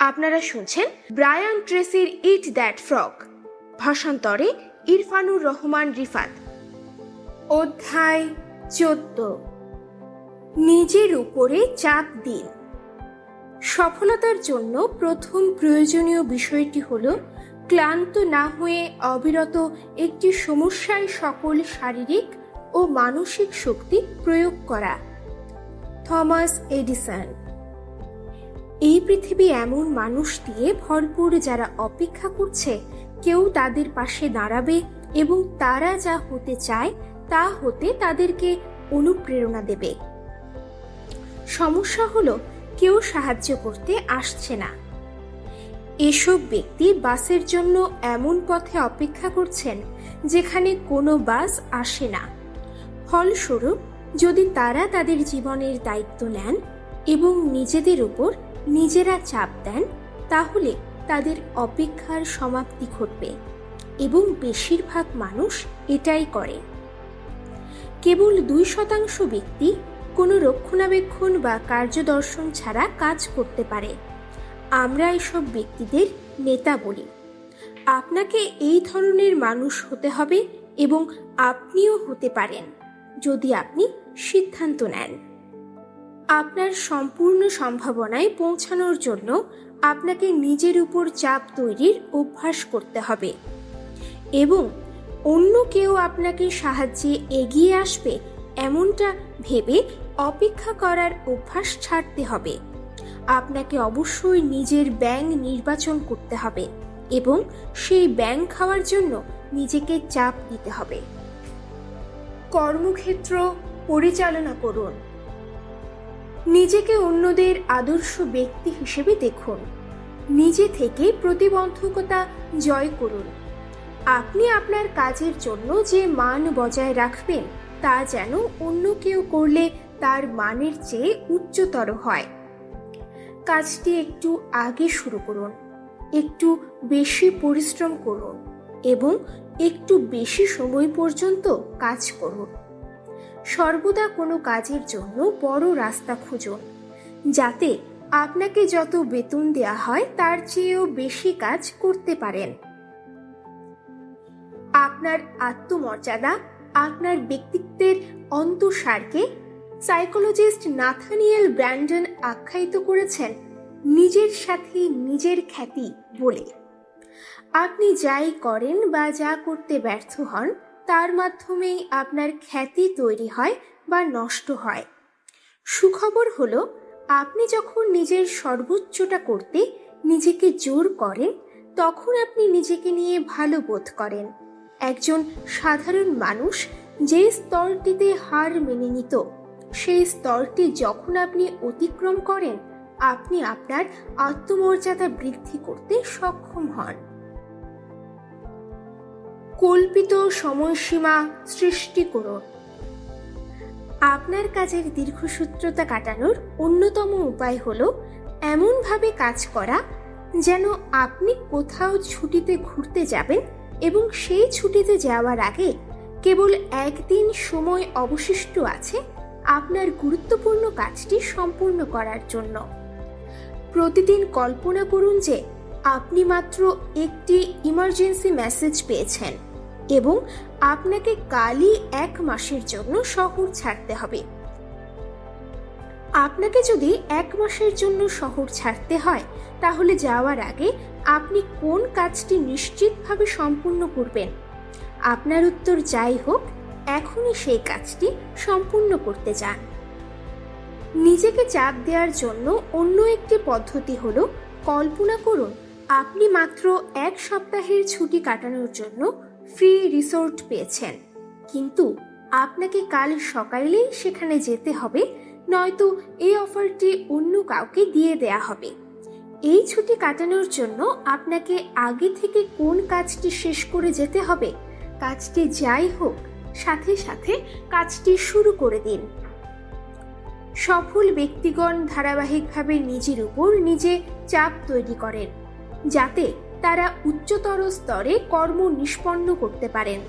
আপনারা শুনছেন ব্রায়ান ট্রেসির ইট দ্যাট ফ্রক ভাষান্তরে ইরফানুর রহমান রিফাত। অধ্যায় চোদ্দ। নিজের উপরে চাপ দিন। সফলতার জন্য প্রথম প্রয়োজনীয় বিষয়টি হল ক্লান্ত না হয়ে অবিরত একটি সমস্যায় সকল শারীরিক ও মানসিক শক্তি প্রয়োগ করা। Thomas Edison. এই পৃথিবী এমন মানুষ দিয়ে ভরপুর যারা অপেক্ষা করছে, কেউ তাদের পাশে দাঁড়াবে এবং তারা যা হতে চায়, তা হতে তাদেরকে অনুপ্রেরণা দেবে। সমস্যা হলো, কেউ সাহায্য করতে আসছে না। এসব ব্যক্তি বাসের জন্য এমন পথে অপেক্ষা করছেন, যেখানে কোনো বাস আসে না। ফলস্বরূপ, যদি তারা তাদের জীবনের দায়িত্ব নেন এবং নিজেদের উপর নিজেরা চাপ দেন, তাহলে তাদের অপেক্ষার সমাপ্তি ঘটবে এবং বেশিরভাগ মানুষ এটাই করে। কেবল দুই শতাংশ ব্যক্তি কোনো রক্ষণাবেক্ষণ বা কার্যদর্শন ছাড়া কাজ করতে পারে। আমরা এসব ব্যক্তিদের নেতা বলি। আপনাকে এই ধরনের মানুষ হতে হবে এবং আপনিও হতে পারেন, যদি আপনি সিদ্ধান্ত নেন। আপনার সম্পূর্ণ সম্ভাবনায় পৌঁছানোর জন্য আপনাকে নিজের উপর চাপ তৈরির অভ্যাস করতে হবে। এবং অন্য কেউ আপনাকে সাহায্যে এগিয়ে আসবে এমনটা ভেবে অপেক্ষা করার অভ্যাস ছাড়তে হবে। আপনাকে অবশ্যই নিজের ব্যাং নির্বাচন করতে হবে এবং সেই ব্যাং খাওয়ার জন্য নিজেকে চাপ দিতে হবে। কর্মক্ষেত্র পরিচালনা করুন। নিজেকে অন্যদের আদর্শ ব্যক্তি হিসেবে দেখুন। নিজে থেকে প্রতিবন্ধকতা জয় করুন। আপনি আপনার কাজের জন্য যে মান বজায় রাখবেন, তা যেন অন্য কেউ করলে তার মানের চেয়ে উচ্চতর হয়। কাজটি একটু আগে শুরু করুন। একটু বেশি পরিশ্রম করুন এবং একটু বেশি সময় পর্যন্ত কাজ করুন। সর্বদা কোনো কাজের জন্য বড় রাস্তা খুঁজুন যাতে আপনাকে যত বেতন দেয়া হয় তার চেয়েও বেশি কাজ করতে পারেন। আপনার আত্মমর্যাদা, আপনার ব্যক্তিত্বের অন্তঃসারকে সাইকোলজিস্ট নাথানিয়েল ব্র্যান্ডন আখ্যায়িত করেছেন নিজের সাথে নিজের খ্যাতি বলে। আপনি যাই করেন বা যা করতে ব্যর্থ হন তার মাধ্যমেই আপনার খ্যাতি তৈরি হয় বা নষ্ট হয়। সুখবর হলো, আপনি যখন নিজের সর্বোচ্চটা করতে নিজেকে জোর করেন, তখন আপনি নিজেকে নিয়ে ভালো বোধ করেন। একজন সাধারণ মানুষ যে স্তরটিতে হার মেনে নিত, সেই স্তরটি যখন আপনি অতিক্রম করেন, আপনি আপনার আত্মমর্যাদা বৃদ্ধি করতে সক্ষম হন। কল্পিত সময়সীমা সৃষ্টি করুন আপনার কাজের দীর্ঘসূত্রতা কাটানোর অন্যতম উপায় হল এমনভাবে কাজ করা যেন আপনি কোথাও ছুটিতে ঘুরতে যাবেন এবং সেই ছুটিতে যাওয়ার আগে কেবল একদিন সময় অবশিষ্ট আছে আপনার গুরুত্বপূর্ণ কাজটি সম্পূর্ণ করার জন্য। প্রতিদিন কল্পনা করুন যে আপনি মাত্র একটি ইমার্জেন্সি মেসেজ পেয়েছেন। এবং আপনাকে কালই এক মাসের জন্য শহর ছাড়তে হবে। আপনাকে যদি এক মাসের জন্য শহর ছাড়তে হয়, তাহলে যাওয়ার আগে আপনি কোন কাজটি নিশ্চিতভাবে সম্পূর্ণ করবেন? আপনার উত্তর যাই হোক, এখনই সেই কাজটি সম্পূর্ণ করতে চান নিজেকে চাপ দেওয়ার জন্য অন্য একটি পদ্ধতি হল, কল্পনা করুন, আপনি মাত্র এক সপ্তাহের ছুটি কাটানোর জন্য ফ্রি রিসোর্ট পেয়েছেন। কিন্তু আপনাকে কাল সকালেই সেখানে যেতে হবে, নয়তো এই অফারটি অন্য কাউকে দিয়ে দেয়া হবে। এই ছুটি কাটানোর জন্য আপনাকে আগে থেকে কোন কাজটি শেষ করে যেতে হবে, কাজটি যাই হোক, সাথে সাথে কাজটি শুরু করে দিন। সফল ব্যক্তিগণ ধারাবাহিকভাবে নিজের উপর নিজে চাপ তৈরি করেন, যাতে তারা উচ্চতর স্তরে কর্ম নিষ্পন্ন করতে পারেন।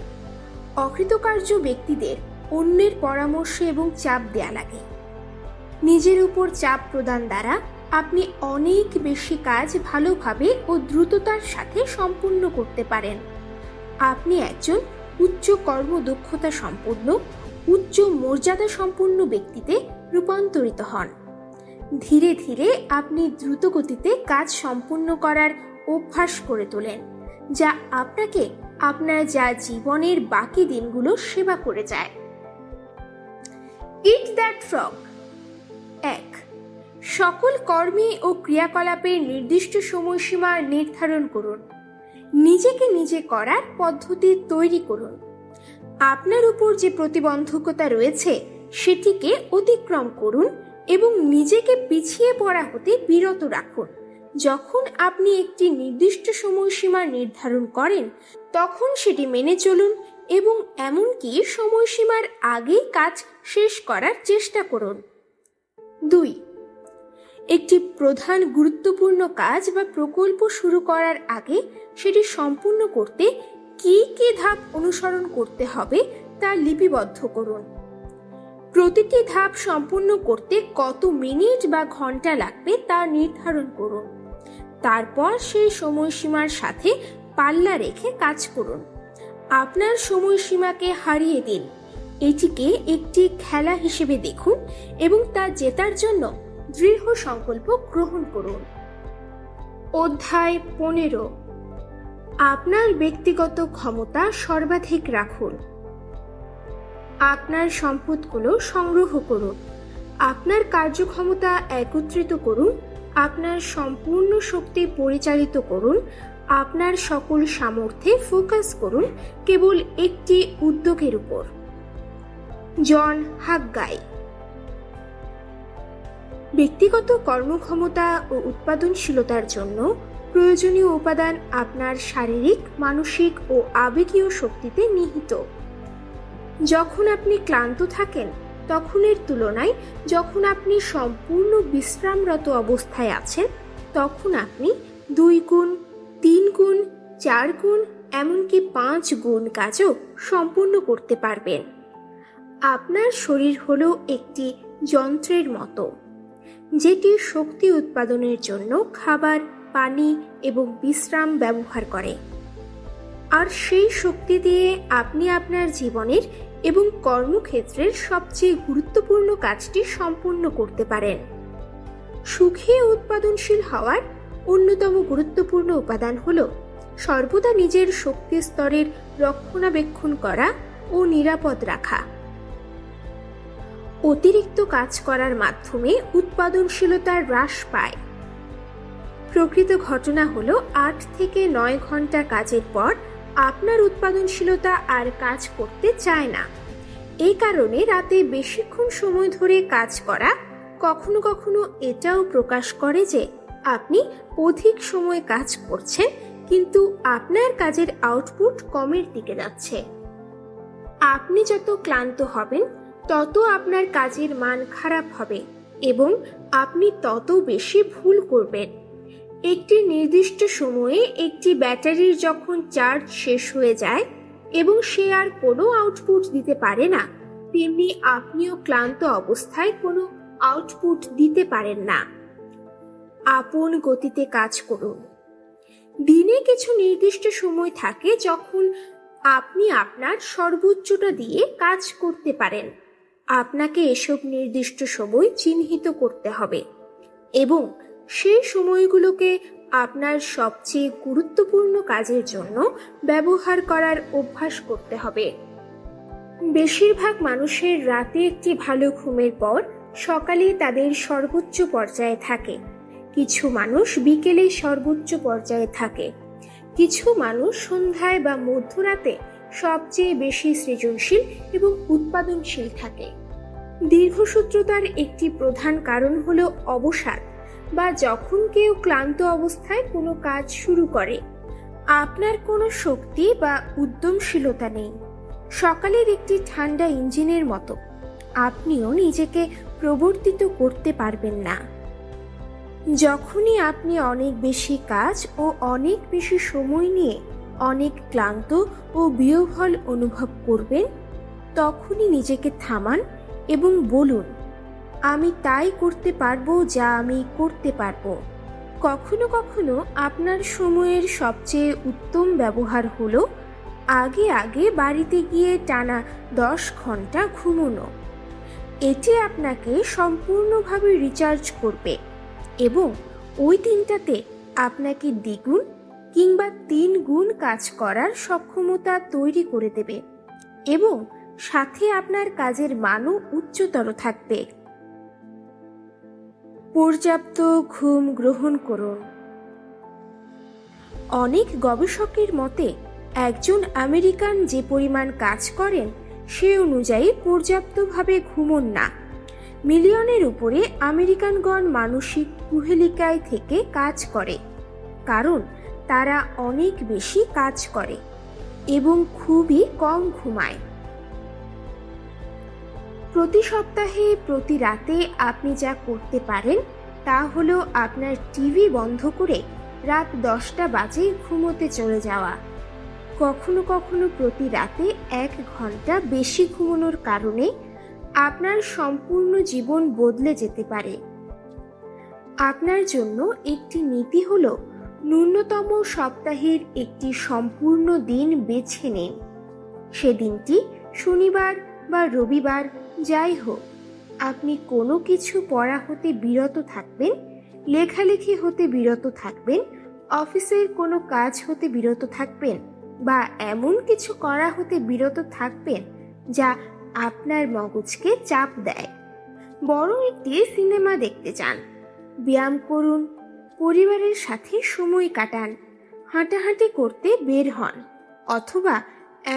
অকৃতকার্য ব্যক্তিদের অন্যের পরামর্শ এবং চাপ দেয়া লাগে। নিজের উপর চাপ প্রদান দ্বারা আপনি অনেক বেশি কাজ ভালোভাবে ও দ্রুততার সাথে সম্পূর্ণ করতে পারেন। আপনি একজন উচ্চ কর্মদক্ষতা সম্পন্ন, উচ্চ মর্যাদা সম্পন্ন ব্যক্তিতে রূপান্তরিত হন। ধীরে ধীরে আপনি দ্রুত গতিতে কাজ সম্পূর্ণ করার অভ্যাস করে তোলেন, যা আপনাকে আপনার যা জীবনের বাকি দিনগুলো সেবা করে যায়। ইট দ্যাট ফ্রগ এক, সকল কর্মে ও ক্রিয়াকলাপের নির্দিষ্ট সময়সীমা নির্ধারণ করুন। নিজেকে নিজে করার পদ্ধতি তৈরি করুন। আপনার উপর যে প্রতিবন্ধকতা রয়েছে, সেটিকে অতিক্রম করুন এবং নিজেকে পিছিয়ে পড়া হতে বিরত রাখুন। যখন আপনি একটি নির্দিষ্ট সময়সীমা নির্ধারণ করেন, তখন সেটি মেনে চলুন এবং এমনকি সময়সীমার আগেই কাজ শেষ করার চেষ্টা করুন। দুই, একটি প্রধান গুরুত্বপূর্ণ কাজ বা প্রকল্প শুরু করার আগে সেটি সম্পূর্ণ করতে কি কি ধাপ অনুসরণ করতে হবে তা লিপিবদ্ধ করুন। প্রতিটি ধাপ সম্পূর্ণ করতে কত মিনিট বা ঘণ্টা লাগবে তা নির্ধারণ করুন। তারপর সেই সময়সীমার সাথে পাল্লা রেখে কাজ করুন। আপনার সময়সীমাকে হারিয়ে দিন। এটিকে একটি খেলা হিসেবে দেখুন এবং তা জেতার জন্য দৃঢ় সংকল্প গ্রহণ করুন। অধ্যায় পনেরো। আপনার ব্যক্তিগত ক্ষমতা সর্বাধিক রাখুন। আপনার সম্পদগুলো সংগ্রহ করুন। আপনার কার্যক্ষমতা একত্রিত করুন আপনার সম্পূর্ণ শক্তি পরিচালিত করুন, আপনার সকল সামর্থ্যে ফোকাস করুন কেবল একটি উদ্যোগের উপর। জন হাগ্গাই। ব্যক্তিগত কর্মক্ষমতা ও উৎপাদনশীলতার জন্য প্রয়োজনীয় উপাদান আপনার শারীরিক, মানসিক ও আবেগীয় শক্তিতে নিহিত। যখন আপনি ক্লান্ত থাকেন তখনের তুলনায় যখন আপনি সম্পূর্ণ বিশ্রামরত অবস্থায় আছেন, তখন আপনি দুই গুণ, তিন গুণ, চার গুণ, এমনকি পাঁচ গুণ কাজও সম্পূর্ণ করতে পারবেন। আপনার শরীর হলো একটি যন্ত্রের মতো, যেটি শক্তি উৎপাদনের জন্য খাবার, পানি এবং বিশ্রাম ব্যবহার করে। আর সেই শক্তি দিয়ে আপনি আপনার জীবনের এবং কর্মক্ষেত্রের সবচেয়ে গুরুত্বপূর্ণ কাজটি সম্পূর্ণ করতে পারেন। সুখী উৎপাদনশীল হওয়ার অন্যতম গুরুত্বপূর্ণ উপাদান হল সর্বদা নিজের শক্তি স্তরের রক্ষণাবেক্ষণ করা ও নিরাপদ রাখা। অতিরিক্ত কাজ করার মাধ্যমে উৎপাদনশীলতা হ্রাস পায়। প্রকৃত ঘটনা হলো আট থেকে নয় ঘণ্টা কাজের পর আপনার উৎপাদনশীলতা আর কাজ করতে চায় না। এই কারণে রাতে বেশিক্ষণ সময় ধরে কাজ করা কখনো কখনো এটাও প্রকাশ করে যে আপনি অধিক সময় কাজ করছেন, কিন্তু আপনার কাজের আউটপুট কমের দিকে যাচ্ছে। আপনি যত ক্লান্ত হবেন, তত আপনার কাজের মান খারাপ হবে এবং আপনি তত বেশি ভুল করবেন। একটি নির্দিষ্ট সময়ে একটি ব্যাটারির যখন চার্জ শেষ হয়ে যায় এবং সে আর কোনো আউটপুট দিতে পারে না, তেমনি আপনিও ক্লান্ত অবস্থায় কোনো আউটপুট দিতে পারেন না। আপন গতিতে কাজ করুন। দিনে কিছু নির্দিষ্ট সময় থাকে যখন আপনি আপনার সর্বোচ্চটা দিয়ে কাজ করতে পারেন। আপনাকে এসব নির্দিষ্ট সময় চিহ্নিত করতে হবে এবং সেই সময়গুলোকে আপনার সবচেয়ে গুরুত্বপূর্ণ কাজের জন্য ব্যবহার করার অভ্যাস করতে হবে। বেশিরভাগ মানুষের রাতে একটি ভালো ঘুমের পর সকালে তাদের সর্বোচ্চ পর্যায়ে থাকে। কিছু মানুষ বিকেলে সর্বোচ্চ পর্যায়ে থাকে। কিছু মানুষ সন্ধ্যায় বা মধ্যরাতে সবচেয়ে বেশি সৃজনশীল এবং উৎপাদনশীল থাকে। দীর্ঘসূত্রতার একটি প্রধান কারণ হল অবসাদ। বা যখন কেউ ক্লান্ত অবস্থায় কোনো কাজ শুরু করে, আপনার কোনো শক্তি বা উদ্যমশীলতা নেই। সকালের একটি ঠান্ডা ইঞ্জিনের মতো। আপনিও নিজেকে প্রবর্তিত করতে পারবেন না। যখনই আপনি অনেক বেশি কাজ ও অনেক বেশি সময় নিয়ে অনেক ক্লান্ত ও বিয়োভল অনুভব করবেন, তখনই নিজেকে থামান এবং বলুন আমি তাই করতে পারব যা আমি করতে পারব। কখনো কখনো আপনার সময়ের সবচেয়ে উত্তম ব্যবহার হলো আগে আগে বাড়িতে গিয়ে টানা দশ ঘণ্টা ঘুমোনো। এটি আপনাকে সম্পূর্ণভাবে রিচার্জ করবে এবং ওই দিনটাতে আপনাকে দ্বিগুণ কিংবা তিন গুণ কাজ করার সক্ষমতা তৈরি করে দেবে এবং সাথে আপনার কাজের মানও উচ্চতর থাকবে। পর্যাপ্ত ঘুম গ্রহণ করুন অনেক গবেষকের মতে, একজন আমেরিকান যে পরিমাণ কাজ করেন, সে অনুযায়ী পর্যাপ্তভাবে ঘুমন না। মিলিয়নের উপরে আমেরিকানগণ মানসিক কুহেলিকায় থেকে কাজ করে, কারণ তারা অনেক বেশি কাজ করে এবং খুবই কম ঘুমায়। প্রতি সপ্তাহে, প্রতি রাতে আপনি যা করতে পারেন তা হলো আপনার টিভি বন্ধ করে রাত দশটা বাজে ঘুমোতে চলে যাওয়া। কখনো কখনো প্রতি রাতে এক ঘণ্টা বেশি ঘুমানোর কারণে আপনার সম্পূর্ণ জীবন বদলে যেতে পারে। আপনার জন্য একটি নীতি হল ন্যূনতম সপ্তাহের একটি সম্পূর্ণ দিন বেছে নিন। সেদিনটি শনিবার বা রবিবার যাই হোক, আপনি কোনো কিছু পড়া হতে বিরত থাকবেন, লেখালেখি হতে বিরত থাকবেন, অফিসের কোনো কাজ হতে বিরত থাকবেন বা এমন কিছু করা হতে বিরত থাকবেন যা আপনার মগজকে চাপ দেয়। বড় একটি সিনেমা দেখতে চান ব্যায়াম করুন, পরিবারের সাথে সময় কাটান, হাঁটাহাঁটি করতে বের হন, অথবা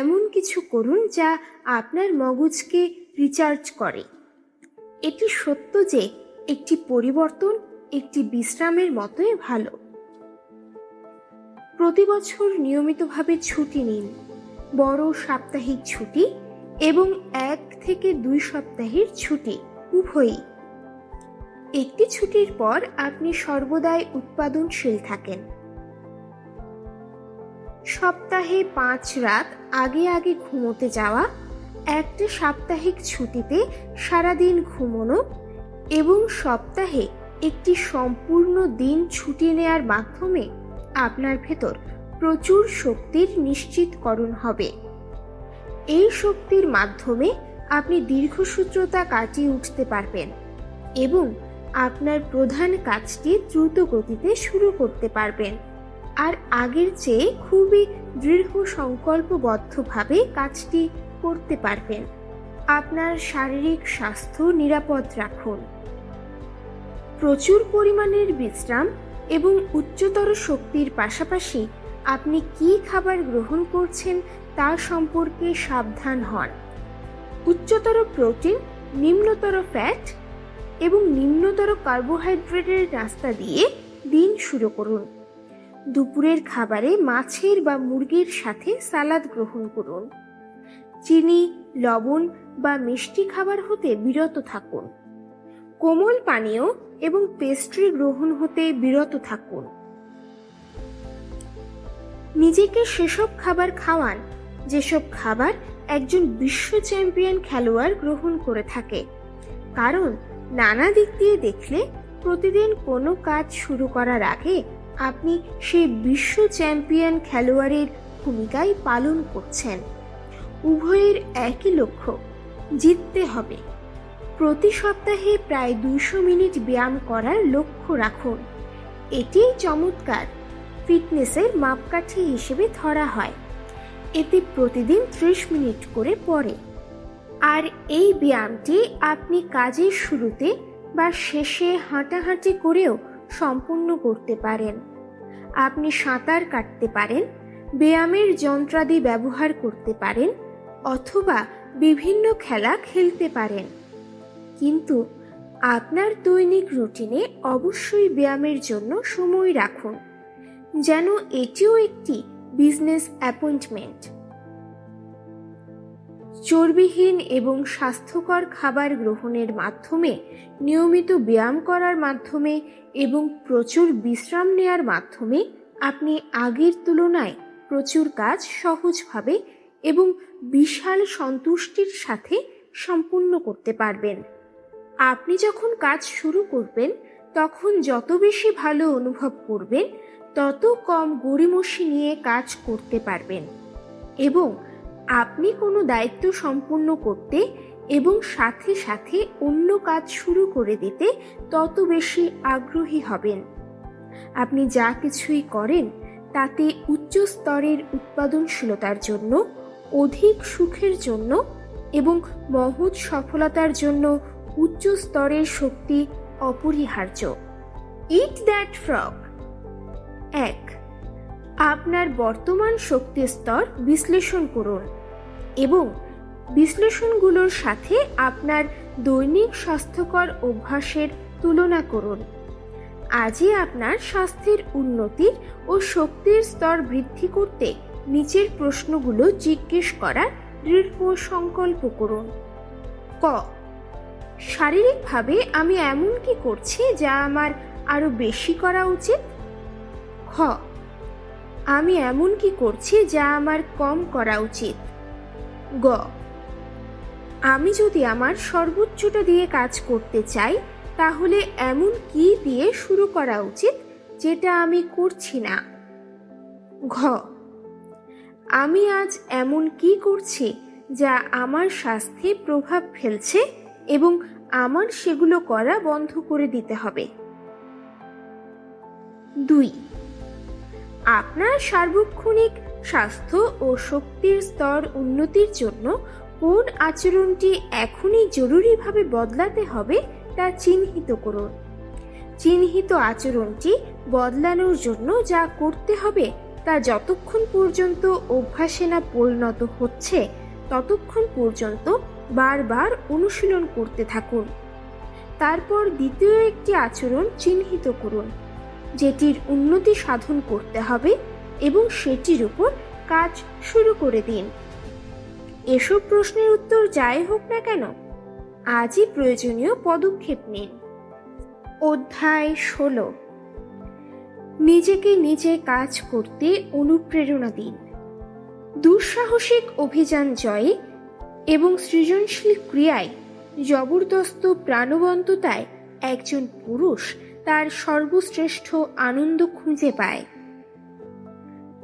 এমন কিছু করুন যা আপনার মগজকে রিচার্জ করে। এটি সত্য যে একটি পরিবর্তন একটি বিশ্রামের মতোই ভালো। প্রতি বছর নিয়মিতভাবে ছুটি নিন। বড় সাপ্তাহিক ছুটি এবং এক থেকে দুই সপ্তাহের ছুটি উভয়ই। একটি ছুটির পর আপনি সর্বদাই উৎপাদনশীল থাকেন। সপ্তাহে পাঁচ রাত আগে আগে ঘুমোতে যাওয়া একটা সাপ্তাহিক ছুটিতে সারাদিন ঘুমোনো এবং সপ্তাহে একটি সম্পূর্ণ দিন ছুটি নেয়ার মাধ্যমে আপনার ভেতর প্রচুর শক্তির নিশ্চিতকরণ হবে। এই শক্তির মাধ্যমে আপনি দীর্ঘসূত্রতা কাটিয়ে উঠতে পারবেন এবং আপনার প্রধান কাজটি দ্রুত গতিতে শুরু করতে পারবেন। আর আগের চেয়ে খুবই দৃঢ় সংকল্পবদ্ধভাবে কাজটি করতে পারবেন। আপনার শারীরিক স্বাস্থ্য নিরাপদ রাখুন। প্রচুর পরিমাণের বিশ্রাম এবং উচ্চতর শক্তির পাশাপাশি আপনি কি খাবার গ্রহণ করছেন তা সম্পর্কে সাবধান হন। উচ্চতর প্রোটিন, নিম্নতর ফ্যাট এবং নিম্নতর কার্বোহাইড্রেটের নাস্তা দিয়ে দিন শুরু করুন। দুপুরের খাবারে মাছের বা মুরগির সাথে সালাদ গ্রহণ করুন। চিনি, লবণ বা মিষ্টি খাবার হতে বিরত থাকুন। কোমল পানীয় এবং পেস্ট্রি গ্রহণ হতে বিরত থাকুন। নিজেকে সেসব খাবার খাওয়ান, যেসব খাবার একজন বিশ্ব চ্যাম্পিয়ন খেলোয়াড় গ্রহণ করে থাকে। কারণ, নানা দিক দিয়ে দেখলে প্রতিদিন কোনো কাজ শুরু করার আগে আপনি সেই বিশ্ব চ্যাম্পিয়ন খেলোয়াড়ের ভূমিকাই পালন করছেন। উভয়ের একই লক্ষ্য, জিততে হবে। প্রতি সপ্তাহে প্রায় দুশো মিনিট ব্যায়াম করার লক্ষ্য রাখুন। এটি চমৎকার, ফিটনেসের মাপকাঠি হিসেবে ধরা হয়। এতে প্রতিদিন ত্রিশ মিনিট করে পড়ে। আর এই ব্যায়ামটি আপনি কাজের শুরুতে বা শেষে হাঁটাহাঁটি করেও সম্পূর্ণ করতে পারেন। আপনি সাঁতার কাটতে পারেন, ব্যায়ামের যন্ত্রাদি ব্যবহার করতে পারেন অথবা বিভিন্ন খেলা খেলতে পারেন। কিন্তু আপনার দৈনিক রুটিনে অবশ্যই ব্যায়ামের জন্য সময় রাখুন, যেন এটিও একটি বিজনেস অ্যাপয়েন্টমেন্ট। চর্বিহীন এবং স্বাস্থ্যকর খাবার গ্রহণের মাধ্যমে, নিয়মিত ব্যায়াম করার মাধ্যমে এবং প্রচুর বিশ্রাম নেয়ার মাধ্যমে আপনি আগের তুলনায় প্রচুর কাজ সহজভাবে এবং বিশাল সন্তুষ্টির সাথে সম্পূর্ণ করতে পারবেন। আপনি যখন কাজ শুরু করবেন, তখন যত বেশি ভালো অনুভব করবেন, তত কম গড়িমসি নিয়ে কাজ করতে পারবেন। এবং আপনি কোনো দায়িত্ব সম্পূর্ণ করতে এবং সাথে সাথে অন্য কাজ শুরু করে দিতে তত বেশি আগ্রহী হবেন। আপনি যা কিছুই করেন, তাতে উচ্চ স্তরের উৎপাদনশীলতার জন্য অধিক সুখের জন্য এবং মহৎ সফলতার জন্য উচ্চ স্তরের শক্তি অপরিহার্য। ইট দ্যাট ফ্রগ এক, আপনার বর্তমান শক্তি স্তর বিশ্লেষণ করুন এবং বিশ্লেষণগুলোর সাথে আপনার দৈনিক স্বাস্থ্যকর অভ্যাসের তুলনা করুন। আজই আপনার স্বাস্থ্যের উন্নতির ও শক্তির স্তর বৃদ্ধি করতে নিচের প্রশ্নগুলো জিজ্ঞেস করার দৃঢ় সংকল্প করুন। ক। শারীরিকভাবে আমি এমন কি করছি যা আমার আরও বেশি করা উচিত? খ। আমি এমন কি করছি যা আমার কম করা উচিত? গ। আমি যদি আমার সর্বোচ্চটা দিয়ে কাজ করতে চাই, তাহলে এমন কি দিয়ে শুরু করা উচিত যেটা আমি করছি না? ঘ। আমি আজ এমন কি করছি যা আমার স্বাস্থ্যে প্রভাব ফেলছে এবং আমার সেগুলো করা বন্ধ করে দিতে হবে? দুই, আপনার সার্বক্ষণিক স্বাস্থ্য ও শক্তির স্তর উন্নতির জন্য কোন আচরণটি এখনই জরুরিভাবে বদলাতে হবে তা চিহ্নিত করুন। চিহ্নিত আচরণটি বদলানোর জন্য যা করতে হবে তা যতক্ষণ পর্যন্ত অভ্যাসে না পরিণত হচ্ছে, ততক্ষণ পর্যন্ত বারবার অনুশীলন করতে থাকুন। তারপর দ্বিতীয় একটি আচরণ চিহ্নিত করুন, যেটির উন্নতি সাধন করতে হবে এবং সেটির উপর কাজ শুরু করে দিন। এসব প্রশ্নের উত্তর যাই হোক না কেন, আজই প্রয়োজনীয় পদক্ষেপ নিন। অধ্যায় ষোলো। নিজেকে নিজে কাজ করতে অনুপ্রেরণা দিন। দুঃসাহসিক অভিযান জয়ে এবং সৃজনশীল ক্রিয়ায় জবরদস্ত প্রাণবন্ততায় একজন পুরুষ তার সর্বশ্রেষ্ঠ আনন্দ খুঁজে পায়।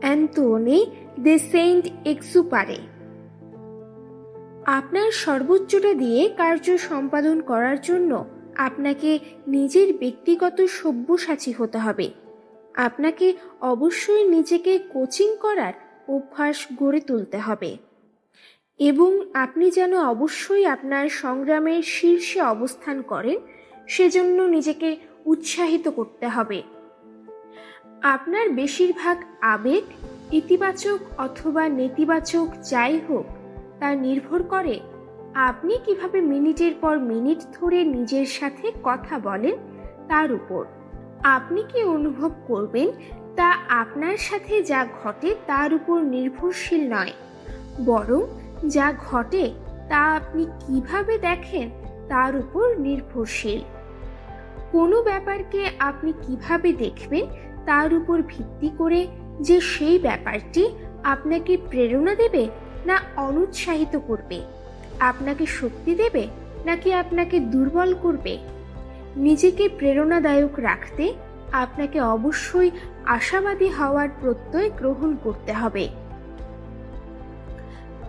Antoine de Saint Exupery. আপনার সর্বোচ্চটা দিয়ে কার্য সম্পাদন করার জন্য আপনাকে নিজের ব্যক্তিগত সব্যসাচী হতে হবে। আপনাকে অবশ্যই নিজেকে কোচিং করার অভ্যাস গড়ে তুলতে হবে। এবং আপনি যেন অবশ্যই আপনার সংগ্রামের শীর্ষে অবস্থান করেন, সেজন্য নিজেকে উৎসাহিত করতে হবে। আপনার বেশিরভাগ আবেগ ইতিবাচক অথবা নেতিবাচক যাই হোক, তা নির্ভর করে আপনি কীভাবে মিনিটের পর মিনিট ধরে নিজের সাথে কথা বলেন, তার উপর। আপনি কি অনুভব করবেন? তা আপনার সাথে যা ঘটে তার উপর নির্ভরশীল নয়। বরং যা ঘটে তা আপনি কীভাবে দেখেন তার উপর নির্ভরশীল। কোনো ব্যাপারকে আপনি কীভাবে দেখবেন তার উপর ভিত্তি করে যে সেই ব্যাপারটি আপনাকে প্রেরণা দেবে না অনুৎসাহিত করবে? আপনাকে শক্তি দেবে নাকি আপনাকে দুর্বল করবে? নিজেকে প্রেরণাদায়ক রাখতে আপনাকে অবশ্যই আশাবাদী হওয়ার প্রত্যয় গ্রহণ করতে হবে।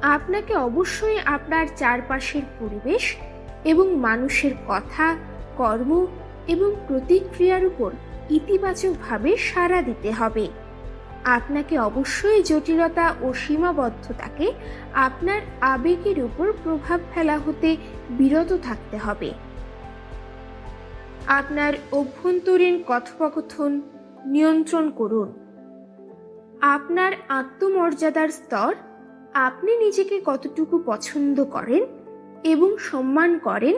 আপনাকে অবশ্যই আপনার চারপাশের পরিবেশ এবং মানুষের কথা, কর্ম এবং প্রতিক্রিয়ার উপর ইতিবাচকভাবে সাড়া দিতে হবে। আপনাকে অবশ্যই জটিলতা ও সীমাবদ্ধতাকে আপনার আবেগের উপর প্রভাব ফেলা হতে বিরত থাকতে হবে। আপনার অভ্যন্তরীণ কথোপকথন নিয়ন্ত্রণ করুন। আপনার আত্মমর্যাদার স্তর আপনি নিজেকে কতটুকু পছন্দ করেন এবং সম্মান করেন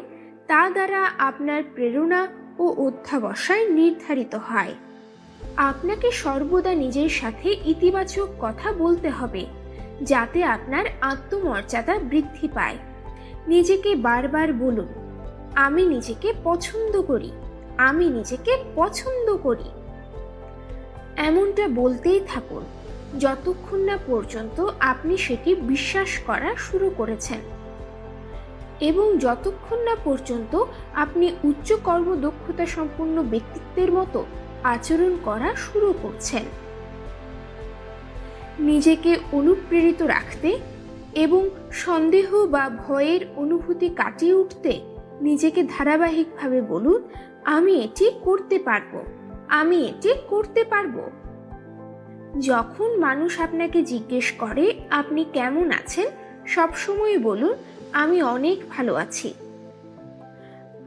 তা দ্বারা আপনার প্রেরণা ও অধ্যাবসায় নির্ধারিত হয়। আপনাকে সর্বদা নিজের সাথে ইতিবাচক কথা বলতে হবে, যাতে আপনার আত্মমর্যাদা বৃদ্ধি পায়। নিজেকে বারবার বলুন আমি নিজেকে পছন্দ করি। আমি নিজেকে পছন্দ করি। এমনটা বলতেই থাকুন, যতক্ষণ না পর্যন্ত আপনি সেটি বিশ্বাস করা শুরু করেছেন। এবং যতক্ষণ না পর্যন্ত আপনি উচ্চ কর্মদক্ষতা সম্পন্ন ব্যক্তিত্বের মতো আচরণ করা শুরু করছেন। নিজেকে অনুপ্রেরিত রাখতে এবং সন্দেহ বা ভয়ের অনুভূতি কাটিয়ে উঠতে নিজেকে ধারাবাহিকভাবে বলুন, আমি এটি করতে পারব। আমি এটি করতে পারব। যখন মানুষ আপনাকে জিজ্ঞেস করে, আপনি কেমন আছেন? সবসময় বলুন, আমি অনেক ভালো আছি।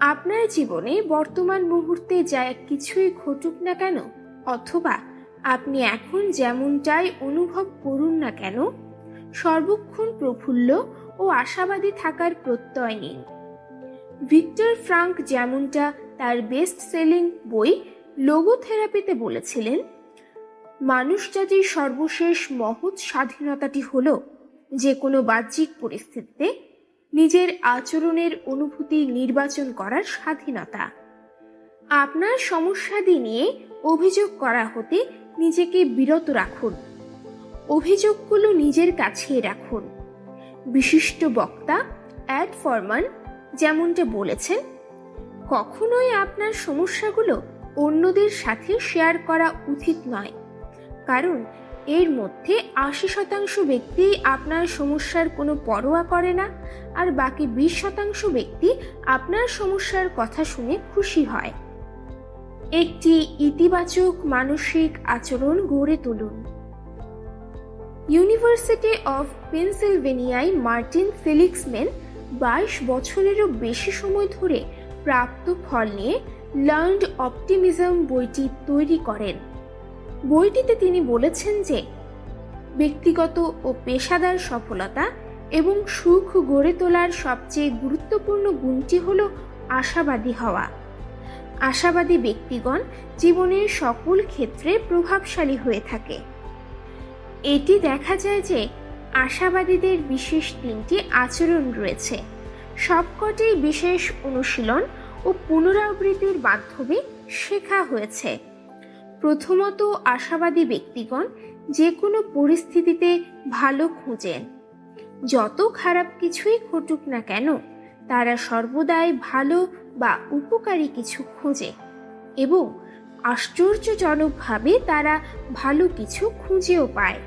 আপনার জীবনে বর্তমান মুহূর্তে যা কিছুই ঘটুক না কেন, অথবা আপনি এখন যেমনটাই অনুভব করুন না কেন, সর্বক্ষণ প্রফুল্ল ও আশাবাদী থাকার প্রত্যয় নিন। ভিক্টর ফ্রাঙ্ক যেমনটা তার বেস্ট সেলিং বই লোগোথেরাপিতে বলেছিলেন, মানুষ জাতির সর্বশেষ মহৎ স্বাধীনতাটি হল যে কোনো বাহ্যিক পরিস্থিতিতে নিজের আচরণের অনুভূতি নির্বাচন করার স্বাধীনতা। আপনার সমস্যাদি নিয়ে অভিযোগ করা হতে নিজেকে বিরত রাখুন। অভিযোগগুলো নিজের কাছে রাখুন। বিশিষ্ট বক্তা অ্যাড ফরমান যেমনটা বলেছেন, কখনোই আপনার সমস্যাগুলো অন্যদের সাথে শেয়ার করা উচিত নয়। কারণ এর মধ্যে আশি শতাংশ ব্যক্তি আপনার সমস্যার কোনো পরোয়া করে না আর বাকি বিশ শতাংশ ব্যক্তি আপনার সমস্যার কথা শুনে খুশি হয়। একটি ইতিবাচক মানসিক আচরণ গড়ে তুলুন। ইউনিভার্সিটি অফ পেনসিলভেনিয়ায় মার্টিন ফিলিক্সম্যান বাইশ বছরেরও বেশি সময় ধরে প্রাপ্ত ফল নিয়ে লার্নড অপটিমিজম বইটি তৈরি করেন। বইটিতে তিনি বলেছেন যে, ব্যক্তিগত ও পেশাদার সফলতা এবং সুখ গড়ে তোলার সবচেয়ে গুরুত্বপূর্ণ গুণটি হল আশাবাদী হওয়া। আশাবাদী ব্যক্তিগণ জীবনের সকল ক্ষেত্রে প্রভাবশালী হয়ে থাকে। এটি দেখা যায় যে আশাবাদীদের বিশেষ তিনটি আচরণ রয়েছে। সবকটি বিশেষ অনুশীলন ও পুনরাবৃত্তির মাধ্যমে শেখা হয়েছে। প্রথমত আশাবাদী ব্যক্তিগণ যে কোনো পরিস্থিতিতে ভালো খুঁজেন। যত খারাপ কিছুই ঘটুক না কেন, তারা সর্বদাই ভালো বা উপকারী কিছু খোঁজে এবং আশ্চর্যজনকভাবে তারা ভালো কিছু খুঁজেও পায়।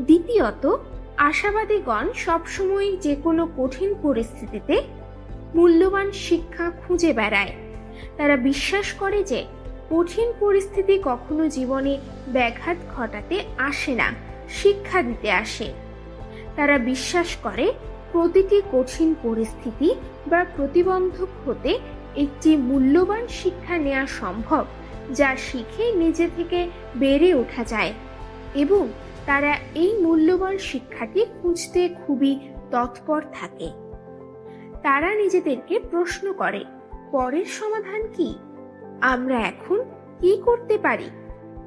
দ্বিতীয়ত, আশাবাদীগণ সবসময় যে কোনো কঠিন পরিস্থিতিতে মূল্যবান শিক্ষা খুঁজে বেড়ায়। তারা বিশ্বাস করে যে কঠিন পরিস্থিতি কখনো জীবনে ব্যাঘাত ঘটাতে আসে না, শিক্ষা দিতে আসে। তারা বিশ্বাস করে প্রতিটি কঠিন পরিস্থিতি বা প্রতিবন্ধক হতে একটি মূল্যবান শিক্ষা নেওয়া সম্ভব, যা শিখে নিজে থেকে বেড়ে ওঠা যায় এবং তারা এই মূল্যবান শিক্ষাটি খুঁজতে খুবই তৎপর থাকে। তারা নিজেদেরকে প্রশ্ন করে, পরের সমাধান কি? আমরা এখন কি করতে পারি?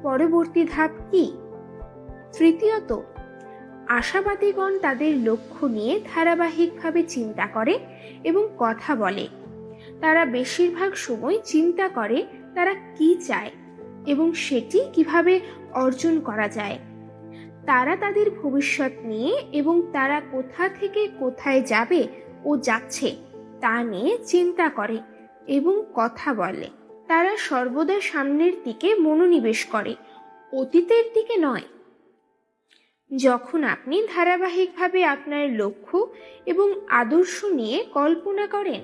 পরবর্তী ধাপ কি? তৃতীয়ত, আশাবাদীগণ তাদের লক্ষ্য নিয়ে ধারাবাহিকভাবে চিন্তা করে এবং কথা বলে। তারা বেশিরভাগ সময় চিন্তা করে তারা কি চায় এবং সেটি কীভাবে অর্জন করা যায়। তারা তাদের ভবিষ্যৎ নিয়ে এবং তারা কোথা থেকে কোথায় যাবে ও যাচ্ছে তা নিয়ে চিন্তা করে এবং কথা বলে। তারা সর্বদা সামনের দিকে মনোনিবেশ করে, অতীতের দিকে নয়। যখন আপনি ধারাবাহিকভাবে আপনার লক্ষ্য এবং আদর্শ নিয়ে কল্পনা করেন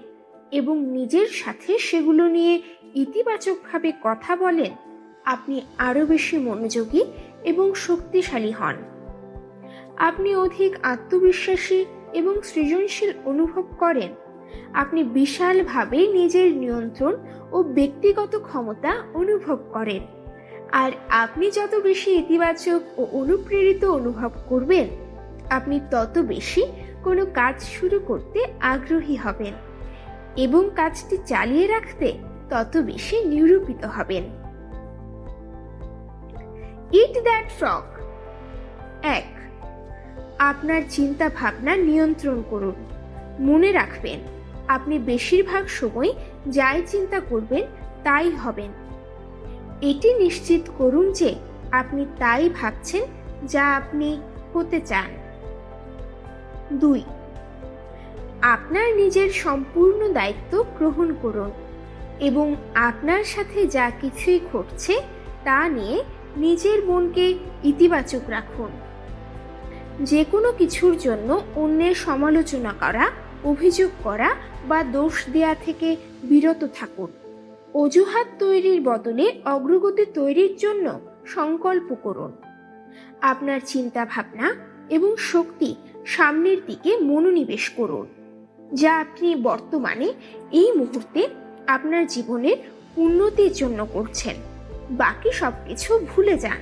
এবং নিজের সাথে সেগুলো নিয়ে ইতিবাচকভাবে কথা বলেন, আপনি আরও বেশি মনোযোগী এবং শক্তিশালী হন। আপনি অধিক আত্মবিশ্বাসী এবং সৃজনশীল অনুভব করেন। আপনি বিশালভাবে নিজের নিয়ন্ত্রণ ও ব্যক্তিগত ক্ষমতা অনুভব করেন। আর আপনি যত বেশি ইতিবাচক ও অনুপ্রেরিত অনুভব করবেন, আপনি তত বেশি কোনো কাজ শুরু করতে আগ্রহী হবেন এবং কাজটি চালিয়ে রাখতে তত বেশি নিরূপিত হবেন। ইট দ্যাট ফ্রক এক, আপনার চিন্তা ভাবনা নিয়ন্ত্রণ করুন। মনে রাখবেন, আপনি বেশিরভাগ সময় যাই চিন্তা করবেন তাই হবেন। এটি নিশ্চিত করুন যে আপনি তাই ভাবছেন যা আপনি হতে চান। দুই, আপনার নিজের সম্পূর্ণ দায়িত্ব গ্রহণ করুন এবং আপনার সাথে যা কিছুই ঘটছে তা নিয়ে নিজের মনকে ইতিবাচক রাখুন। যে কোনো কিছুর জন্য অন্যের সমালোচনা করা, অভিযোগ করা বা দোষ দেয়া থেকে বিরত থাকুন। অজুহাত তৈরির বদলে অগ্রগতি তৈরির জন্য সংকল্প করুন। আপনার চিন্তা ভাবনা এবং শক্তি সামনের দিকে মনোনিবেশ করুন। যা আপনি বর্তমানে এই মুহূর্তে আপনার জীবনের উন্নতির জন্য করছেন। বাকি সবকিছু ভুলে যান।